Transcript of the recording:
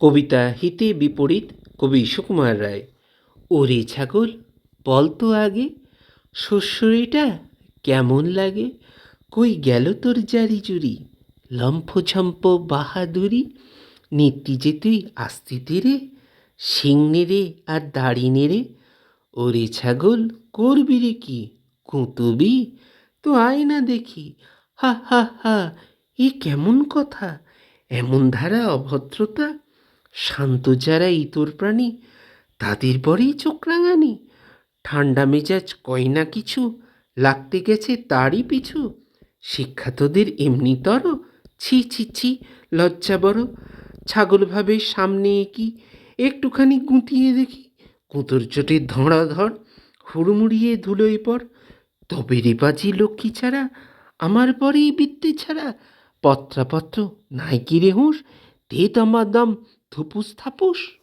কবিতা হিতে বিপরীত কবি সুকুমার রায়। ওরে ছাগল, বল তো আগে, শস্যরিটা কেমন লাগে? কই গেল তোর জারি জুরি লম্ফঝম্প বাহাদুরি? নিত্যি যে তুই আসতিতে রে শিং নেড়ে আর দাড়ি নেড়ে ওরে ছাগল, করবি রে কি, কুঁতবি? তো আয় না দেখি, হা হা হা, এ কেমন কথা? এমন ধারা, অভদ্রতা? শান্ত যারা ইতর প্রাণী, তাদের পরেই চোখ রাঙানি। ঠান্ডা মেজাজ কয় না কিছু, লাগতে গেছে তারই পিছু। শিক্ষা তোদের এমনিতর ছি ছি ছি, লজ্জা বড়। ছাগল ভাবে সামনে কি একটুখানি গুটিয়ে দেখি, কুঁতোর চোটে ধড়াধড় হুড়মুড়িয়ে ধুলোয় পর তবে রে বাজি লক্ষ্মী ছাড়া, আমার পরেই বৃত্তি ছাড়া। পত্রাপত্র নাই কি রে হুঁশ, দে দমাদম topus tapusz?